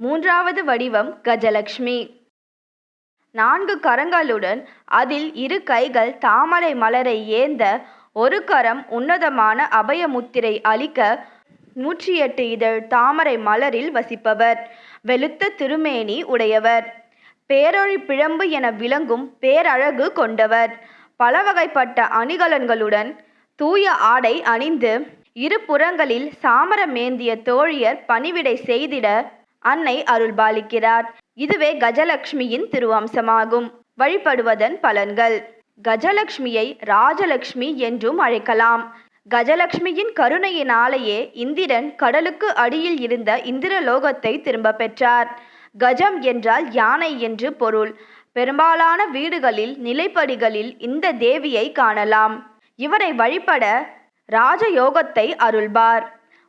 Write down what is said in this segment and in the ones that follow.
மூன்றாவது வடிவம் கஜலக்ஷ்மி. நான்கு கரங்களுடன் அதில் இரு கைகள் தாமரை மலரை ஏந்த ஒரு கரம் உன்னதமான அபயமுத்திரை அளிக்க நூற்றி எட்டு இதழ் தாமரை மலரில் வசிப்பவர். வெளுத்த திருமேனி உடையவர். பேரொழி பிழம்பு என விளங்கும் பேரழகு கொண்டவர். பல வகைப்பட்ட அணிகலன்களுடன் தூய ஆடை அணிந்து இரு புறங்களில் சாமரமேந்திய தோழியர் பணிவிடை செய்திட அன்னை அருள்பாலிக்கிறார். இதுவே கஜலட்சுமியின் திருவம்சமாகும். வழிபடுவதன் பலன்கள். கஜலட்சுமியை ராஜலட்சுமி என்றும் அழைக்கலாம். கஜலட்சுமியின் கருணையினாலேயே இந்திரன் கடலுக்கு அடியில் இருந்த இந்திரலோகத்தை திரும்ப பெற்றார். கஜம் என்றால் யானை என்று பொருள். பெரும்பாலான வீடுகளில் நிலைப்படிகளில் இந்த தேவியை காணலாம். இவரை வழிபட ராஜயோகத்தை அருள்பார்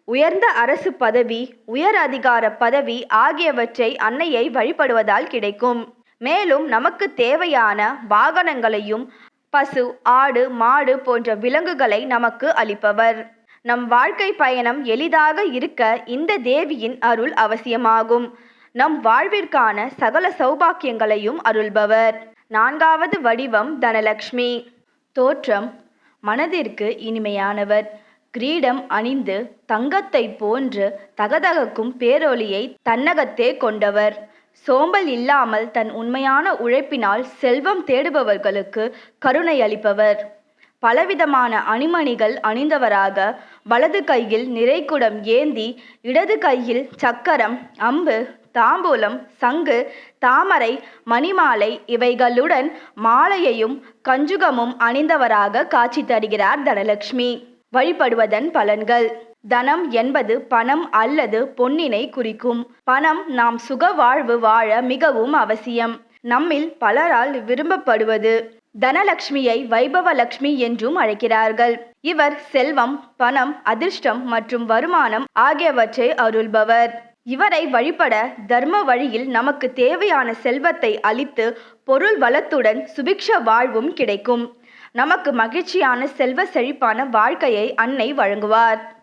உயர்ந்த அரசு பதவி உயர் அதிகார பதவி ஆகியவற்றை அன்னையை வழிபடுவதால் கிடைக்கும். மேலும் நமக்கு தேவையான வாகனங்களையும் பசு ஆடு மாடு போன்ற விலங்குகளை நமக்கு அளிப்பவர். நம் வாழ்க்கை பயணம் எளிதாக இருக்க இந்த தேவியின் அருள் அவசியமாகும். நம் வாழ்விற்கான சகல சௌபாக்கியங்களையும் அருள்பவர். நான்காவது வடிவம் தனலக்ஷ்மி. தோற்றம் மனதிற்கு இனிமையானவர். கிரீடம் அணிந்து தங்கத்தை போன்று தகதகக்கும் பேரொளியை தன்னகத்தே கொண்டவர். சோம்பல் இல்லாமல் தன் உண்மையான உழைப்பினால் செல்வம் தேடுபவர்களுக்கு கருணை அளிப்பவர். பலவிதமான அணிமணிகள் அணிந்தவராக வலது கையில் நிறைக்குடம் ஏந்தி இடது கையில் சக்கரம் அம்பு தாம்பூலம் சங்கு தாமரை மணிமாலை இவைகளுடன் மாலையையும் கஞ்சுகமும் அணிந்தவராக காட்சி தருகிறார் தனலட்சுமி. வழிபடுவதன் பலன்கள். தனம் என்பது பணம் அல்லது பொன்னினை குறிக்கும். பணம் நாம் சுக வாழ்வு வாழ மிகவும் அவசியம். நம்மில் பலரால் விரும்பப்படுவது. தனலக்ஷ்மியை வைபவ லக்ஷ்மி என்றும் அழைக்கிறார்கள். இவர் செல்வம் பணம் அதிர்ஷ்டம் மற்றும் வருமானம் ஆகியவற்றை அருள்பவர். இவரை வழிபட தர்ம வழியில் நமக்கு தேவையான செல்வத்தை அளித்து பொருள் வளத்துடன் சுபிக்ஷ வாழ்வும் கிடைக்கும். நமக்கு மகிழ்ச்சியான செல்வ செழிப்பான வாழ்க்கையை அன்னை வழங்குவார்.